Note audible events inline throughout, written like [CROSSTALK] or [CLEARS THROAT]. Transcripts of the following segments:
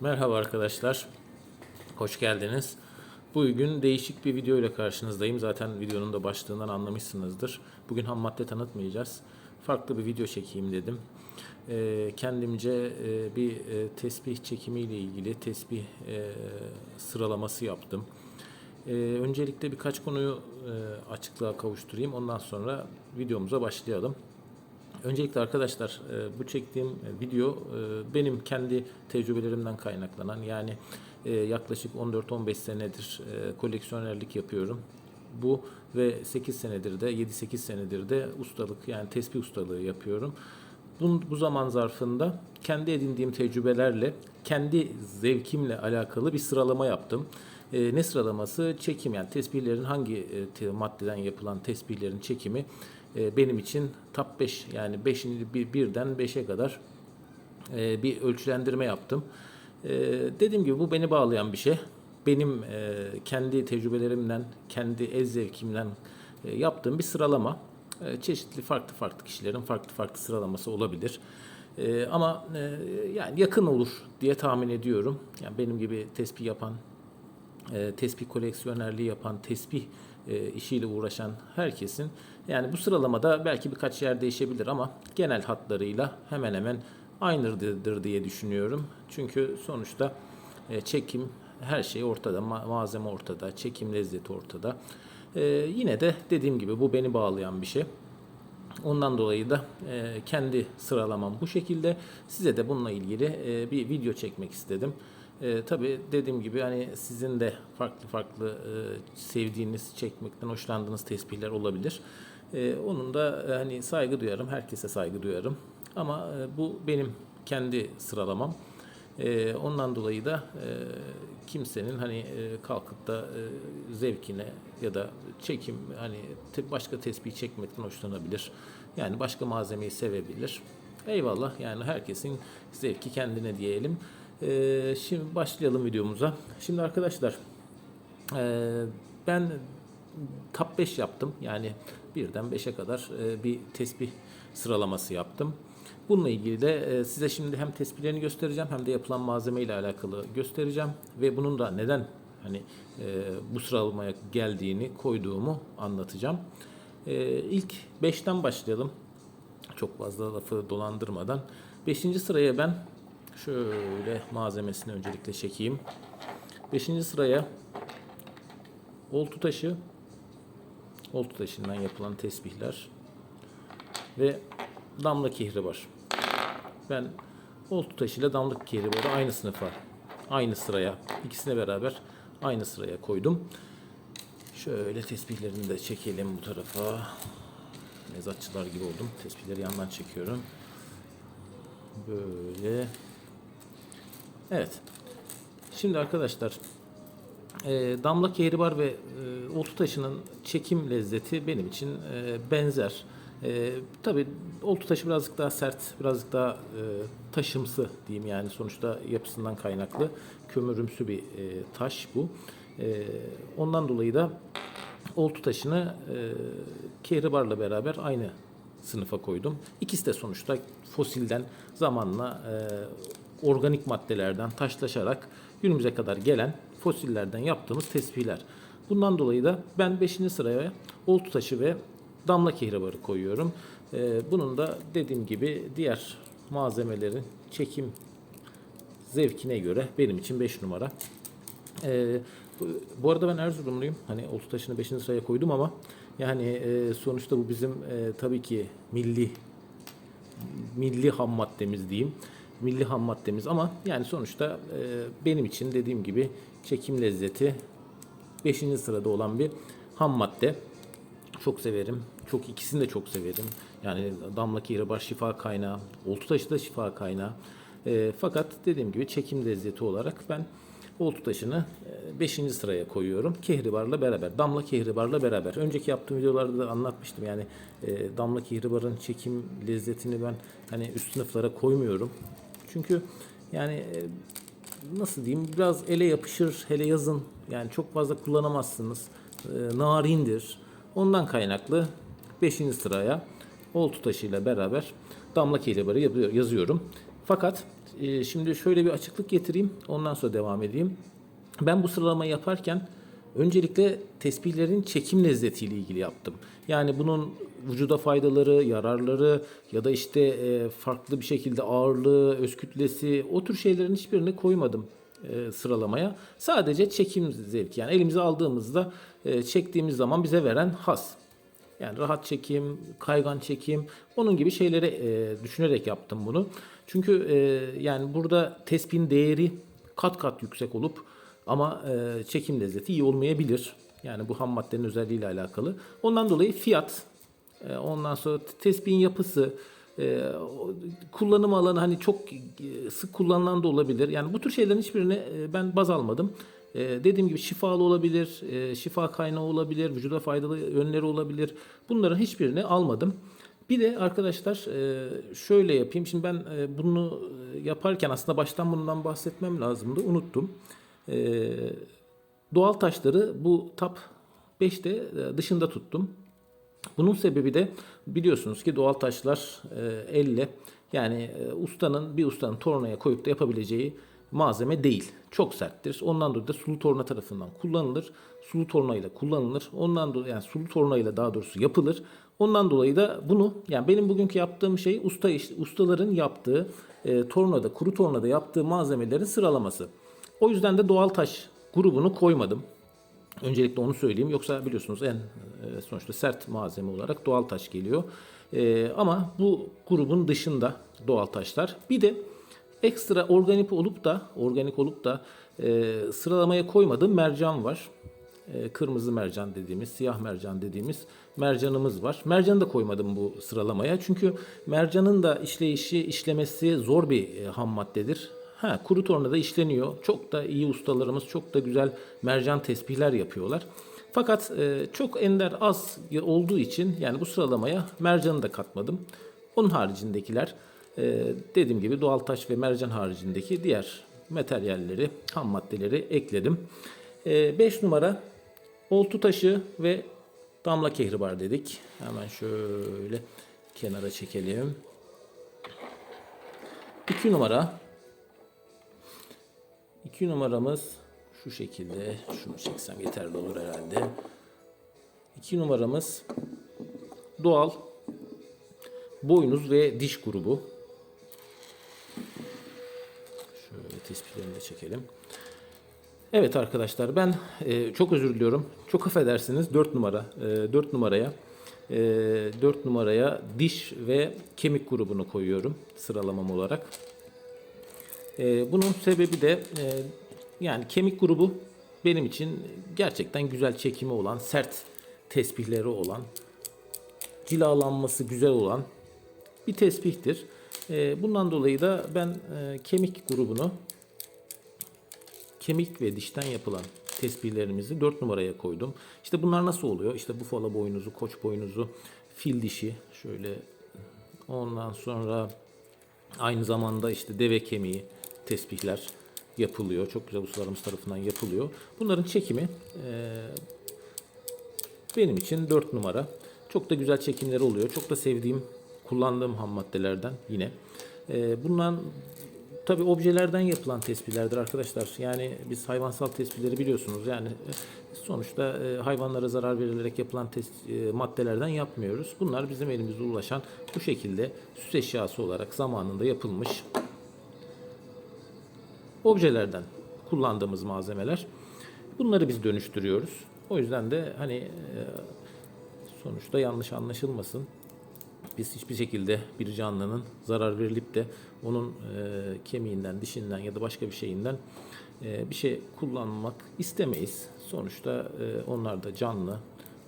Merhaba arkadaşlar. Hoş geldiniz. Bugün değişik bir video ile karşınızdayım. Zaten videonun da başlığından anlamışsınızdır. Bugün ham madde tanıtmayacağız. Farklı bir video çekeyim dedim. Ee, kendimce e, bir e, tesbih çekimi ile ilgili tesbih e, sıralaması yaptım. Ee, öncelikle birkaç konuyu açıklığa kavuşturayım. Ondan sonra videomuza başlayalım. Öncelikle arkadaşlar e, bu çektiğim e, video e, benim kendi tecrübelerimden kaynaklanan yani yaklaşık 14-15 senedir koleksiyonerlik yapıyorum. Bu ve 8 senedir de 7-8 senedir de ustalık yani tespih ustalığı yapıyorum. Bu, bu zaman zarfında kendi edindiğim tecrübelerle kendi zevkimle alakalı bir sıralama yaptım. E, ne sıralaması? Çekim yani tesbihlerin hangi e, maddeden yapılan tesbihlerin çekimi e, benim için top 5 yani 5. Bir, birden 5'e kadar e, bir ölçülendirme yaptım. E, dediğim gibi bu beni bağlayan bir şey. Benim e, kendi tecrübelerimden, kendi el zevkimden yaptığım bir sıralama. Çeşitli farklı farklı kişilerin farklı farklı sıralaması olabilir. Ama yani yakın olur diye tahmin ediyorum. Yani benim gibi tespih yapan tespih koleksiyonerliği yapan, tespih işiyle uğraşan herkesin yani bu sıralamada belki birkaç yer değişebilir ama genel hatlarıyla hemen hemen aynıdır diye düşünüyorum. Çünkü sonuçta e, çekim her şey ortada, ma- malzeme ortada, çekim lezzeti ortada. E, yine de dediğim gibi bu beni bağlayan bir şey. Ondan dolayı da e, kendi sıralamam bu şekilde. Size de bununla ilgili bir video çekmek istedim. E, tabii dediğim gibi hani sizin de farklı farklı e, sevdiğiniz, çekmekten hoşlandığınız tespihler olabilir. E, onun da e, hani saygı duyarım, herkese saygı duyarım. Ama e, bu benim kendi sıralamam. E, ondan dolayı da e, kimsenin hani e, kalkıp da zevkine ya da çekim hani başka tespih çekmekten hoşlanabilir. Yani başka malzemeyi sevebilir. Eyvallah yani herkesin zevki kendine diyelim. E, şimdi başlayalım videomuza. Şimdi arkadaşlar ben top 5 yaptım. Yani birden 5'e kadar e, bir tesbih sıralaması yaptım. Bununla ilgili de e, size şimdi hem tespihlerini göstereceğim hem de yapılan malzeme ile alakalı göstereceğim ve bunun da neden hani e, bu sıralamaya geldiğini koyduğumu anlatacağım. İlk 5'ten başlayalım. Çok fazla lafı dolandırmadan. 5. sıraya ben şöyle malzemesini öncelikle çekeyim. 5. sıraya oltu taşı, oltu taşından yapılan tesbihler ve damla kehri var. Ben oltu taşıyla damla kehribarı aynı sınıfa, aynı sıraya, ikisine beraber aynı sıraya koydum. Şöyle tesbihlerini de çekelim bu tarafa. Mezatçılar gibi oldum. Tesbihleri yandan çekiyorum. Böyle. Evet. Şimdi arkadaşlar e, damla kehribar ve e, oltu taşının çekim lezzeti benim için e, benzer. E, Tabi oltu taşı birazcık daha sert, birazcık daha e, taşımsı diyeyim yani sonuçta yapısından kaynaklı kömürümsü bir e, taş bu. E, ondan dolayı da oltu taşını e, kehribarla beraber aynı sınıfa koydum. İkisi de sonuçta fosilden zamanla e, organik maddelerden taşlaşarak günümüze kadar gelen fosillerden yaptığımız tespihler. Bundan dolayı da ben 5. sıraya oltu taşı ve damla kehribarı koyuyorum. E, bunun da dediğim gibi diğer malzemelerin çekim zevkine göre benim için 5 numara. Ee, bu arada ben Erzurumluyum. Hani oltu taşını 5. sıraya koydum ama yani e, sonuçta bu bizim e, tabii ki milli milli ham maddemiz diyeyim. Milli ham maddemiz ama yani sonuçta e, benim için dediğim gibi çekim lezzeti 5. sırada olan bir ham madde. Çok severim. Çok ikisini de çok severim. Yani damla kehribar şifa kaynağı, oltu taşı da şifa kaynağı. E, fakat dediğim gibi çekim lezzeti olarak ben oltu taşını 5. sıraya koyuyorum. Kehribarla beraber, damla kehribarla beraber. Önceki yaptığım videolarda da anlatmıştım. Yani e, damla kehribarın çekim lezzetini ben hani üst sınıflara koymuyorum. Çünkü yani e, nasıl diyeyim biraz ele yapışır hele yazın yani çok fazla kullanamazsınız. E, narindir. Ondan kaynaklı 5. sıraya oltu taşıyla beraber damla kehribarı yapıyor- yazıyorum. Fakat e, şimdi şöyle bir açıklık getireyim. Ondan sonra devam edeyim. Ben bu sıralamayı yaparken öncelikle tesbihlerin çekim lezzetiyle ilgili yaptım. Yani bunun vücuda faydaları, yararları ya da işte e, farklı bir şekilde ağırlığı, öz kütlesi o tür şeylerin hiçbirini koymadım e, sıralamaya. Sadece çekim zevki. Yani elimize aldığımızda e, çektiğimiz zaman bize veren has. Yani rahat çekim, kaygan çekim, onun gibi şeyleri e, düşünerek yaptım bunu. Çünkü e, yani burada tespihin değeri kat kat yüksek olup ama e, çekim lezzeti iyi olmayabilir. Yani bu ham maddenin özelliğiyle alakalı. Ondan dolayı fiyat, ondan sonra tespihin yapısı, e, kullanım alanı hani çok e, sık kullanılan da olabilir. Yani bu tür şeylerin hiçbirine e, ben baz almadım. E, dediğim gibi şifalı olabilir, e, şifa kaynağı olabilir, vücuda faydalı yönleri olabilir. Bunların hiçbirini almadım. Bir de arkadaşlar e, şöyle yapayım. Şimdi ben e, bunu e, yaparken aslında baştan bundan bahsetmem lazımdı. Unuttum. E, doğal taşları bu tap 5'te e, dışında tuttum. Bunun sebebi de biliyorsunuz ki doğal taşlar e, elle yani e, ustanın bir ustanın tornaya koyup da yapabileceği malzeme değil. Çok serttir. Ondan dolayı da sulu torna tarafından kullanılır. Sulu torna ile kullanılır. Ondan dolayı yani sulu torna ile daha doğrusu yapılır. Ondan dolayı da bunu yani benim bugünkü yaptığım şey usta iş- ustaların yaptığı e, tornada kuru tornada yaptığı malzemelerin sıralaması. O yüzden de doğal taş grubunu koymadım. Öncelikle onu söyleyeyim. Yoksa biliyorsunuz en e, sonuçta sert malzeme olarak doğal taş geliyor. E, ama bu grubun dışında doğal taşlar. Bir de ekstra organik olup da organik olup da e, sıralamaya koymadığım mercan var. E, kırmızı mercan dediğimiz, siyah mercan dediğimiz mercanımız var. Mercanı da koymadım bu sıralamaya. Çünkü mercanın da işleyişi, işlemesi zor bir e, ham maddedir. Ha, kuru tornada işleniyor. Çok da iyi ustalarımız çok da güzel mercan tesbihler yapıyorlar. Fakat e, çok ender az olduğu için yani bu sıralamaya mercanı da katmadım. Onun haricindekiler e, dediğim gibi doğal taş ve mercan haricindeki diğer materyalleri, ham maddeleri ekledim. 5 numara oltu taşı ve damla kehribar dedik. Hemen şöyle kenara çekelim. 2 numara 2 numaramız şu şekilde. Şunu çeksem yeterli olur herhalde. 2 numaramız doğal boynuz ve diş grubu. Şöyle tespitlerini de çekelim. Evet arkadaşlar ben e, çok özür diliyorum. Çok affedersiniz 4 numara. E, 4 numaraya e, 4 numaraya diş ve kemik grubunu koyuyorum sıralamam olarak. E, bunun sebebi de e, yani kemik grubu benim için gerçekten güzel çekimi olan, sert tesbihleri olan, cilalanması güzel olan bir tesbihtir. E, bundan dolayı da ben e, kemik grubunu kemik ve dişten yapılan tesbihlerimizi 4 numaraya koydum. İşte bunlar nasıl oluyor? İşte bufala boynuzu, koç boynuzu, fil dişi şöyle ondan sonra aynı zamanda işte deve kemiği tesbihler yapılıyor. Çok güzel ustalarımız tarafından yapılıyor. Bunların çekimi eee, benim için 4 numara. Çok da güzel çekimleri oluyor. Çok da sevdiğim, kullandığım ham maddelerden yine. Eee bundan tabi objelerden yapılan tespihlerdir arkadaşlar. Yani biz hayvansal tespihleri biliyorsunuz. Yani e, sonuçta e, hayvanlara zarar verilerek yapılan tes- e, maddelerden yapmıyoruz. Bunlar bizim elimize ulaşan bu şekilde süs eşyası olarak zamanında yapılmış objelerden kullandığımız malzemeler. Bunları biz dönüştürüyoruz. O yüzden de hani e, sonuçta yanlış anlaşılmasın. Biz hiçbir şekilde bir canlının zarar verilip de onun e, kemiğinden, dişinden ya da başka bir şeyinden e, bir şey kullanmak istemeyiz. Sonuçta onlar da canlı.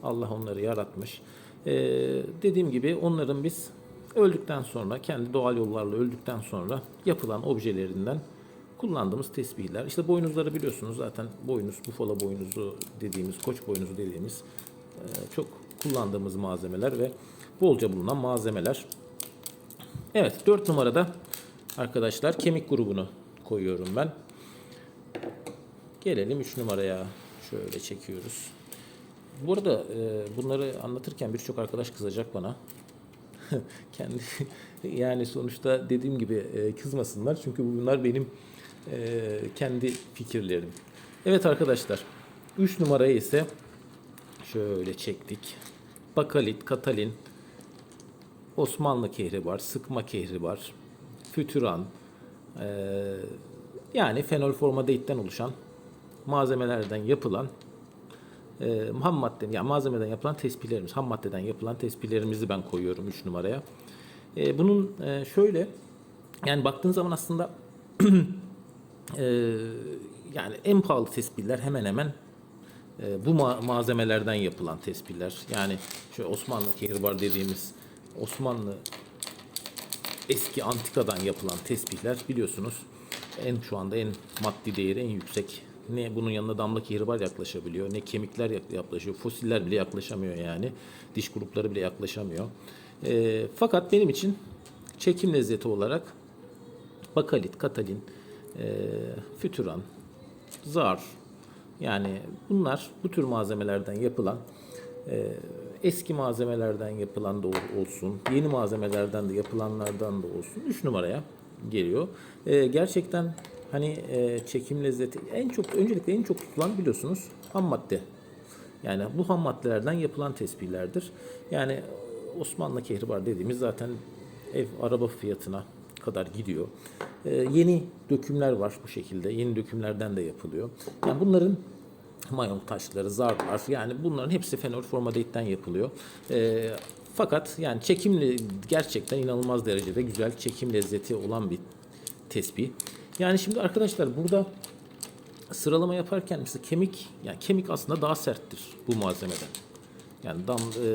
Allah onları yaratmış. Dediğim gibi onların biz öldükten sonra, kendi doğal yollarla öldükten sonra yapılan objelerinden kullandığımız tesbihler. İşte boynuzları biliyorsunuz zaten boynuz, bufala boynuzu dediğimiz, koç boynuzu dediğimiz e, çok kullandığımız malzemeler ve bolca bulunan malzemeler. Evet 4 numarada arkadaşlar kemik grubunu koyuyorum ben. Gelelim 3 numaraya. Şöyle çekiyoruz. Bu arada e, bunları anlatırken birçok arkadaş kızacak bana. [LAUGHS] kendi yani sonuçta dediğim gibi e, kızmasınlar çünkü bunlar benim e, kendi fikirlerim. Evet arkadaşlar 3 numarayı ise şöyle çektik. Bakalit, Katalin, Osmanlı kehri var, sıkma kehri var, fütüran, eee, yani fenol formaldehitten oluşan malzemelerden yapılan eee ham madde, yani malzemeden yapılan tespihlerimiz, ham maddeden yapılan tespihlerimizi ben koyuyorum 3 numaraya. Eee, bunun eee, şöyle, yani baktığın zaman aslında [CLEARS THROAT] eee, yani en pahalı tespihler hemen hemen e, bu ma- malzemelerden yapılan tespihler. Yani şu Osmanlı kehribar dediğimiz Osmanlı eski antikadan yapılan tesbihler biliyorsunuz en şu anda en maddi değeri en yüksek. Ne bunun yanına damla kehribar yaklaşabiliyor, ne kemikler yak- yaklaşıyor, fosiller bile yaklaşamıyor yani. Diş grupları bile yaklaşamıyor. E, fakat benim için çekim lezzeti olarak bakalit, katalin, e, fütüran, zar yani bunlar bu tür malzemelerden yapılan e, eski malzemelerden yapılan da ol- olsun, yeni malzemelerden de yapılanlardan da olsun 3 numaraya geliyor. E, gerçekten hani e, çekim lezzeti en çok öncelikle en çok tutulan biliyorsunuz ham madde. Yani bu ham maddelerden yapılan tespihlerdir. Yani Osmanlı kehribar dediğimiz zaten ev araba fiyatına kadar gidiyor. Ee, yeni dökümler var bu şekilde. Yeni dökümlerden de yapılıyor. Yani bunların mayon taşları, zarlar yani bunların hepsi fenol formaldehitten yapılıyor. Ee, fakat yani çekimli gerçekten inanılmaz derecede güzel çekim lezzeti olan bir tespih. Yani şimdi arkadaşlar burada sıralama yaparken mesela kemik yani kemik aslında daha serttir bu malzemeden. Yani dam e,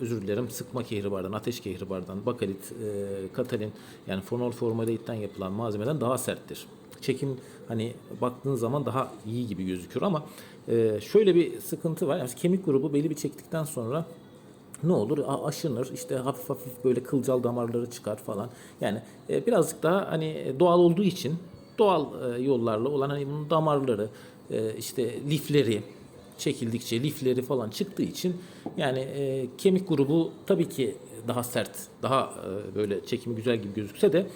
özür dilerim sıkma kehribardan, ateş kehribardan, bakalit, e, katalin yani fonol formaldehitten yapılan malzemeden daha serttir. Çekim hani baktığın zaman daha iyi gibi gözüküyor ama e, şöyle bir sıkıntı var. Yani kemik grubu belli bir çektikten sonra ne olur aşınır işte hafif hafif böyle kılcal damarları çıkar falan. Yani e, birazcık daha hani doğal olduğu için doğal e, yollarla olan hani bunun damarları e, işte lifleri çekildikçe lifleri falan çıktığı için yani e, kemik grubu tabii ki daha sert, daha e, böyle çekimi güzel gibi gözükse de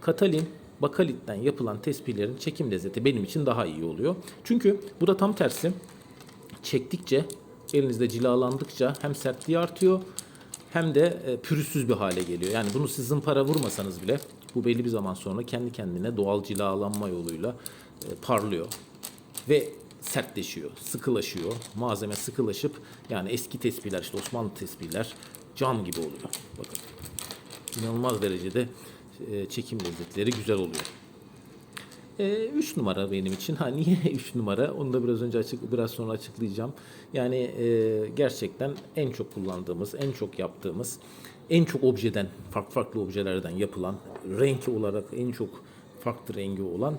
katalin, bakalitten yapılan tespihlerin çekim lezzeti benim için daha iyi oluyor. Çünkü bu da tam tersi. Çektikçe, elinizde cilalandıkça hem sertliği artıyor hem de e, pürüzsüz bir hale geliyor. Yani bunu siz zımpara vurmasanız bile bu belli bir zaman sonra kendi kendine doğal cilalanma yoluyla e, parlıyor. Ve sertleşiyor, sıkılaşıyor. Malzeme sıkılaşıp yani eski tespihler işte Osmanlı tespihler cam gibi oluyor. Bakın inanılmaz derecede e, çekim lezzetleri güzel oluyor. 3 numara benim için. Ha niye [LAUGHS] 3 numara? Onu da biraz önce açık biraz sonra açıklayacağım. Yani e, gerçekten en çok kullandığımız, en çok yaptığımız, en çok objeden, farklı farklı objelerden yapılan, renk olarak en çok farklı rengi olan e,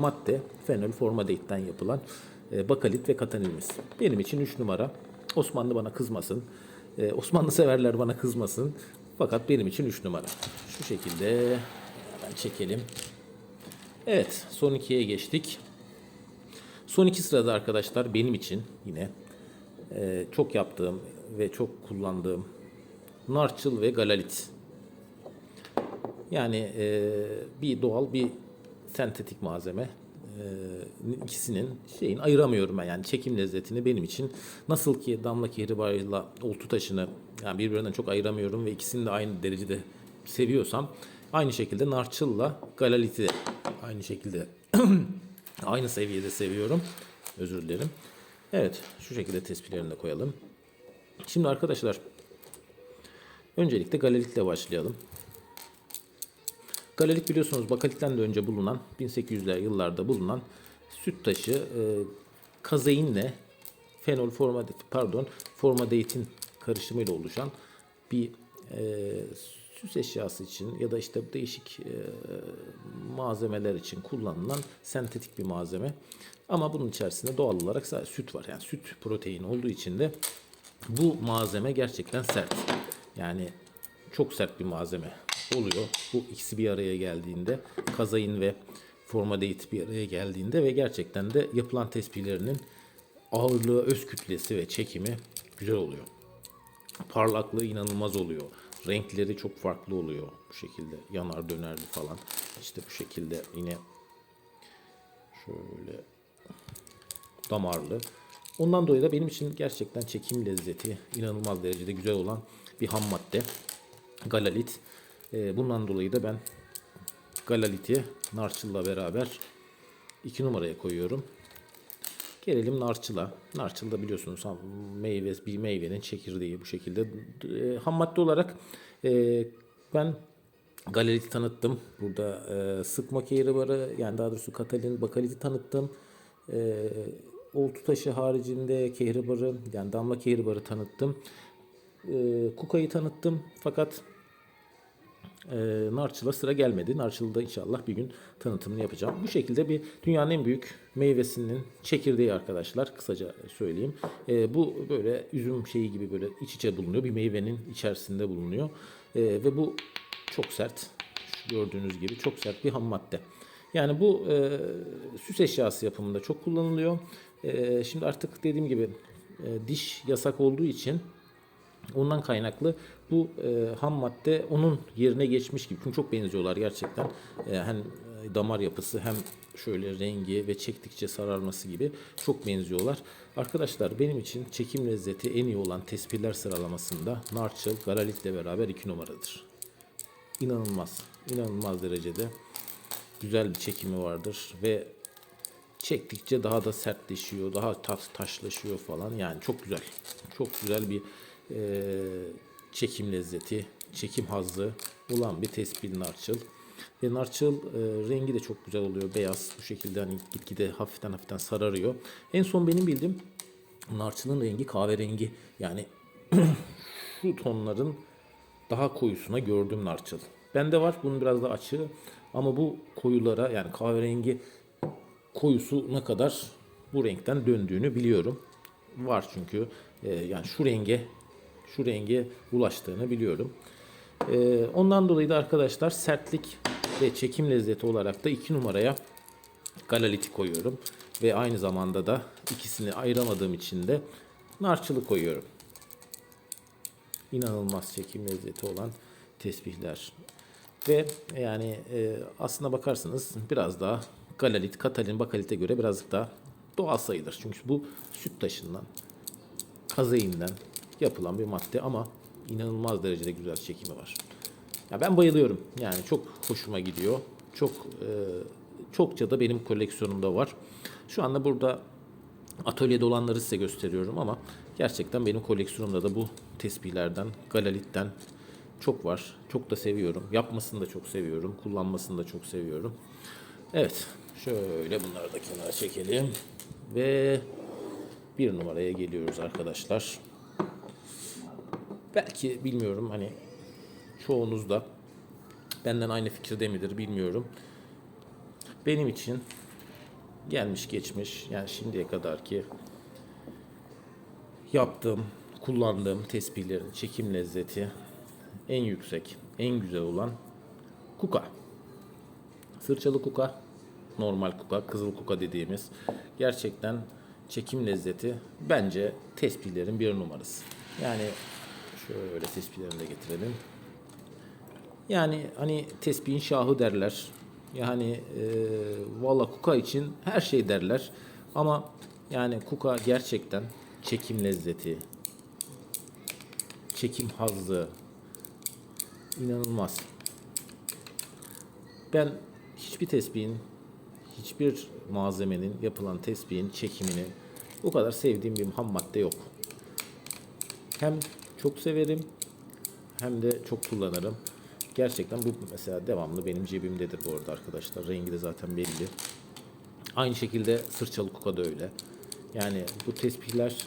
madde fenol formaldehitten yapılan e, bakalit ve katanilimiz. Benim için 3 numara. Osmanlı bana kızmasın. E, Osmanlı severler bana kızmasın. Fakat benim için 3 numara. Şu şekilde hemen çekelim. Evet, son ikiye geçtik. Son iki sırada arkadaşlar benim için yine e, çok yaptığım ve çok kullandığım narçıl ve galalit. Yani e, bir doğal bir sentetik malzeme. E, ikisinin şeyin ayıramıyorum ben yani çekim lezzetini benim için nasıl ki damla kehribarıyla oltu taşını yani birbirinden çok ayıramıyorum ve ikisini de aynı derecede seviyorsam aynı şekilde narçılla galaliti aynı şekilde [CLEARS THROAT] aynı seviyede seviyorum. Özür dilerim. Evet şu şekilde tespihlerini de koyalım. Şimdi arkadaşlar öncelikle galalitle başlayalım. Galalit biliyorsunuz bakalitten de önce bulunan 1800'ler yıllarda bulunan süt taşı e, kazeinle fenol formadehit pardon formadehit'in karışımıyla oluşan bir e, süs eşyası için ya da işte değişik e, malzemeler için kullanılan sentetik bir malzeme. Ama bunun içerisinde doğal olarak süt var. Yani süt proteini olduğu için de bu malzeme gerçekten sert. Yani çok sert bir malzeme oluyor. Bu ikisi bir araya geldiğinde kazain ve formaldehit bir araya geldiğinde ve gerçekten de yapılan tespihlerinin ağırlığı, öz kütlesi ve çekimi güzel oluyor. Parlaklığı inanılmaz oluyor. Renkleri çok farklı oluyor bu şekilde. Yanar dönerli falan. İşte bu şekilde yine şöyle damarlı. Ondan dolayı da benim için gerçekten çekim lezzeti inanılmaz derecede güzel olan bir ham madde. Galalit. Ee, bundan dolayı da ben galaliti narçılla beraber 2 numaraya koyuyorum. Gelelim narçıla. Narçıl da biliyorsunuz meyve, bir meyvenin çekirdeği bu şekilde. E, ham madde olarak e, ben galeriti tanıttım. Burada e, sıkma kehribarı yani daha doğrusu katalin bakaliti tanıttım. E, oltu taşı haricinde kehribarı yani damla kehribarı tanıttım. E, kukayı tanıttım. Fakat e, Narçıl'a sıra gelmedi. Narçıl'da inşallah bir gün tanıtımını yapacağım. Bu şekilde bir dünyanın en büyük meyvesinin çekirdeği arkadaşlar. Kısaca söyleyeyim. E, bu böyle üzüm şeyi gibi böyle iç içe bulunuyor. Bir meyvenin içerisinde bulunuyor. E, ve bu çok sert. Şu gördüğünüz gibi çok sert bir ham madde. Yani bu e, süs eşyası yapımında çok kullanılıyor. E, şimdi artık dediğim gibi e, diş yasak olduğu için Ondan kaynaklı bu e, ham madde onun yerine geçmiş gibi. Çünkü çok benziyorlar gerçekten. E, hem e, damar yapısı hem şöyle rengi ve çektikçe sararması gibi çok benziyorlar. Arkadaşlar benim için çekim lezzeti en iyi olan tespihler sıralamasında narçıl, galalitle beraber iki numaradır. İnanılmaz, inanılmaz derecede güzel bir çekimi vardır ve çektikçe daha da sertleşiyor, daha ta- taşlaşıyor falan. Yani çok güzel. Çok güzel bir e, çekim lezzeti, çekim hazzı olan bir tespih narçıl. Ve narçıl e, rengi de çok güzel oluyor. Beyaz bu şekilde hani gitgide hafiften hafiften sararıyor. En son benim bildiğim narçılın rengi kahverengi. Yani [CLEARS THROAT] şu tonların daha koyusuna gördüm narçıl. Bende var bunun biraz daha açığı ama bu koyulara yani kahverengi koyusuna kadar bu renkten döndüğünü biliyorum. Var çünkü e, yani şu renge şu renge ulaştığını biliyorum. E, ondan dolayı da arkadaşlar sertlik ve çekim lezzeti olarak da 2 numaraya galaliti koyuyorum. Ve aynı zamanda da ikisini ayıramadığım için de narçılı koyuyorum. İnanılmaz çekim lezzeti olan tesbihler. Ve yani e, aslına bakarsanız biraz daha galalit, katalin, bakalite göre birazcık daha doğal sayılır. Çünkü bu süt taşından, kazeinden yapılan bir madde ama inanılmaz derecede güzel çekimi var. Ya ben bayılıyorum. Yani çok hoşuma gidiyor. Çok e, çokça da benim koleksiyonumda var. Şu anda burada atölyede olanları size gösteriyorum ama gerçekten benim koleksiyonumda da bu tesbihlerden, galalitten çok var. Çok da seviyorum. Yapmasını da çok seviyorum. Kullanmasını da çok seviyorum. Evet. Şöyle bunları da kenara çekelim. Ve bir numaraya geliyoruz arkadaşlar. Belki bilmiyorum hani çoğunuz da benden aynı fikirde midir bilmiyorum. Benim için gelmiş geçmiş yani şimdiye kadar ki yaptığım, kullandığım tespihlerin çekim lezzeti en yüksek, en güzel olan kuka. Sırçalı kuka, normal kuka, kızıl kuka dediğimiz gerçekten çekim lezzeti bence tespihlerin bir numarası. Yani şöyle tespihlerini de getirelim. Yani hani tespihin şahı derler. Yani e, valla kuka için her şey derler. Ama yani kuka gerçekten çekim lezzeti, çekim hazzı inanılmaz. Ben hiçbir tespihin, hiçbir malzemenin yapılan tespihin çekimini o kadar sevdiğim bir ham madde yok. Hem çok severim hem de çok kullanırım. Gerçekten bu mesela devamlı benim cebimdedir bu arada arkadaşlar. Rengi de zaten belli. Aynı şekilde sırçalı kuka da öyle. Yani bu tespihler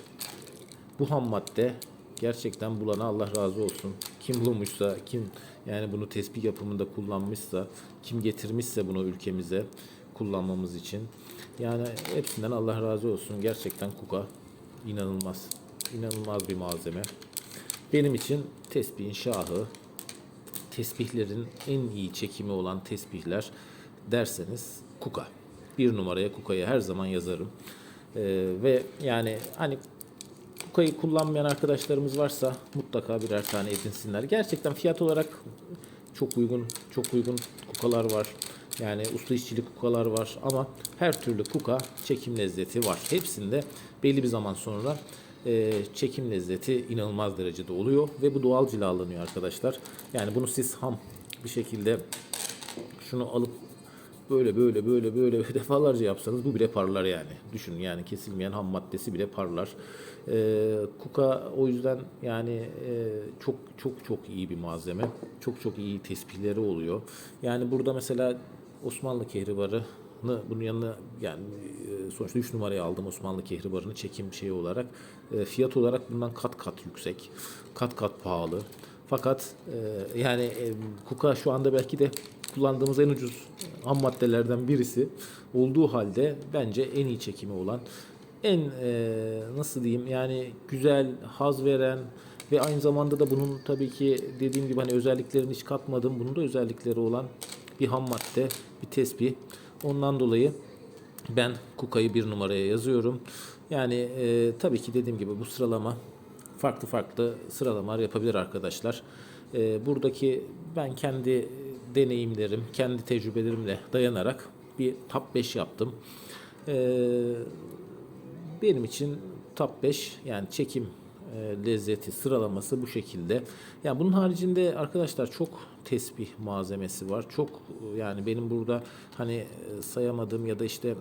bu ham madde gerçekten bulana Allah razı olsun. Kim bulmuşsa, kim yani bunu tespih yapımında kullanmışsa, kim getirmişse bunu ülkemize kullanmamız için. Yani hepsinden Allah razı olsun. Gerçekten kuka inanılmaz. İnanılmaz bir malzeme. Benim için tesbihin şahı, tesbihlerin en iyi çekimi olan tesbihler derseniz kuka. Bir numaraya kukayı her zaman yazarım. Ee, ve yani hani Kuka'yı kullanmayan arkadaşlarımız varsa mutlaka birer tane edinsinler. Gerçekten fiyat olarak çok uygun, çok uygun kukalar var. Yani usta işçilik kukalar var ama her türlü kuka çekim lezzeti var. Hepsinde belli bir zaman sonra e, çekim lezzeti inanılmaz derecede oluyor ve bu doğal cilalanıyor arkadaşlar. Yani bunu siz ham bir şekilde şunu alıp böyle böyle böyle böyle [LAUGHS] defalarca yapsanız bu bile parlar yani. Düşünün yani kesilmeyen ham maddesi bile parlar. Ee, kuka o yüzden yani e, çok çok çok iyi bir malzeme. Çok çok iyi tespihleri oluyor. Yani burada mesela Osmanlı kehribarı bunun yanına yani e, sonuçta 3 numaraya aldım Osmanlı kehribarını çekim şeyi olarak. E, fiyat olarak bundan kat kat yüksek. Kat kat pahalı. Fakat e, yani Kuka şu anda belki de kullandığımız en ucuz ham maddelerden birisi olduğu halde bence en iyi çekimi olan en nasıl diyeyim yani güzel haz veren ve aynı zamanda da bunun tabii ki dediğim gibi hani özelliklerini hiç katmadım. Bunun da özellikleri olan bir ham madde, bir tespih. Ondan dolayı ben Kuka'yı bir numaraya yazıyorum. Yani e, tabii ki dediğim gibi bu sıralama farklı farklı sıralamalar yapabilir arkadaşlar. E, buradaki ben kendi deneyimlerim, kendi tecrübelerimle dayanarak bir top 5 yaptım. E, benim için top 5 yani çekim lezzeti sıralaması bu şekilde. Yani bunun haricinde arkadaşlar çok tesbih malzemesi var. Çok e, yani benim burada hani e, sayamadığım ya da işte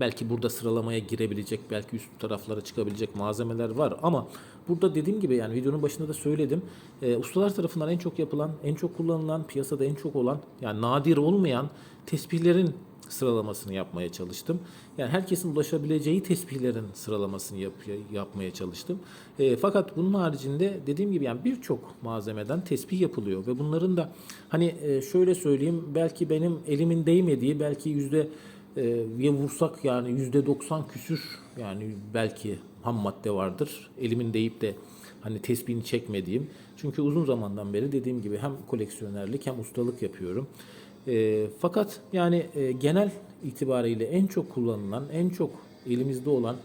belki burada sıralamaya girebilecek, belki üst taraflara çıkabilecek malzemeler var ama burada dediğim gibi yani videonun başında da söyledim. E, ustalar tarafından en çok yapılan, en çok kullanılan, piyasada en çok olan yani nadir olmayan tesbihlerin sıralamasını yapmaya çalıştım. Yani herkesin ulaşabileceği tesbihlerin sıralamasını yap, yapmaya çalıştım. E, fakat bunun haricinde dediğim gibi yani birçok malzemeden tesbih yapılıyor ve bunların da hani e, şöyle söyleyeyim belki benim elimin değmediği belki yüzde e, vursak yani yüzde 90 küsür yani belki ham madde vardır. Elimin değip de hani tespihini çekmediğim. Çünkü uzun zamandan beri dediğim gibi hem koleksiyonerlik hem ustalık yapıyorum. E, fakat yani e, genel itibariyle en çok kullanılan, en çok elimizde olan,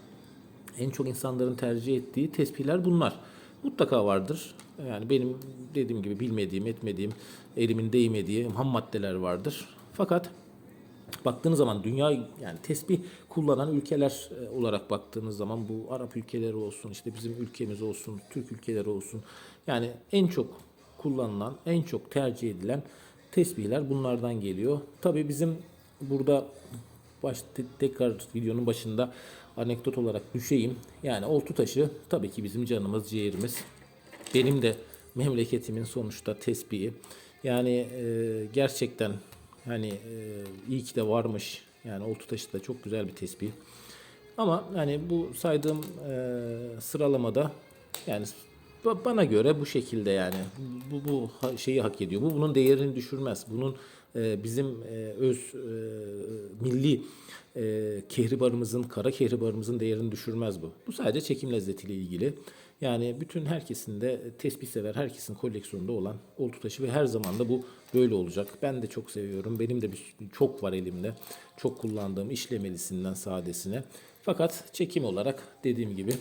en çok insanların tercih ettiği tespihler bunlar. Mutlaka vardır. Yani benim dediğim gibi bilmediğim, etmediğim, elimin değmediği ham maddeler vardır. Fakat baktığınız zaman dünya yani tesbih kullanan ülkeler e, olarak baktığınız zaman bu Arap ülkeleri olsun, işte bizim ülkemiz olsun, Türk ülkeleri olsun. Yani en çok kullanılan, en çok tercih edilen tesbihler bunlardan geliyor. Tabii bizim burada baş, tekrar videonun başında anekdot olarak düşeyim. Yani oltu taşı tabii ki bizim canımız, ciğerimiz. Benim de memleketimin sonuçta tesbihi. Yani e, gerçekten hani e, iyi ki de varmış. Yani oltu taşı da çok güzel bir tesbih. Ama hani bu saydığım e, sıralamada yani Bana göre bu şekilde yani bu, bu şeyi hak ediyor. Bu bunun değerini düşürmez. Bunun e, bizim e, öz e, milli e, kehribarımızın, kara kehribarımızın değerini düşürmez bu. Bu sadece çekim lezzetiyle ilgili. Yani bütün herkesin de tesbih sever, herkesin koleksiyonunda olan oltu taşı ve her zaman da bu böyle olacak. Ben de çok seviyorum. Benim de bir, çok var elimde. Çok kullandığım işlemelisinden sadesine. Fakat çekim olarak dediğim gibi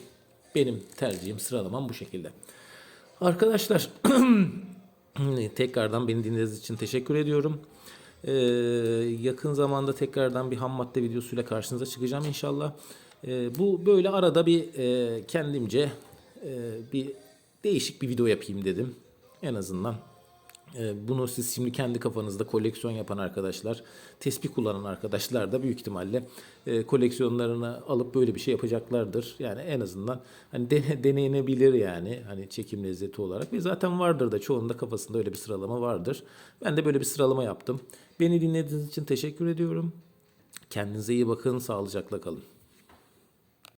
benim tercihim sıralamam bu şekilde. Arkadaşlar [CLEARS THROAT] tekrardan beni dinlediğiniz için teşekkür ediyorum. Ee, yakın zamanda tekrardan bir ham madde videosuyla karşınıza çıkacağım inşallah. Ee, bu böyle arada bir e, kendimce e, bir değişik bir video yapayım dedim. En azından bunu siz şimdi kendi kafanızda koleksiyon yapan arkadaşlar, tespih kullanan arkadaşlar da büyük ihtimalle e, koleksiyonlarını alıp böyle bir şey yapacaklardır. Yani en azından hani [LAUGHS] dene, yani hani çekim lezzeti olarak ve zaten vardır da çoğunda kafasında öyle bir sıralama vardır. Ben de böyle bir sıralama yaptım. Beni dinlediğiniz için teşekkür ediyorum. Kendinize iyi bakın, sağlıcakla kalın.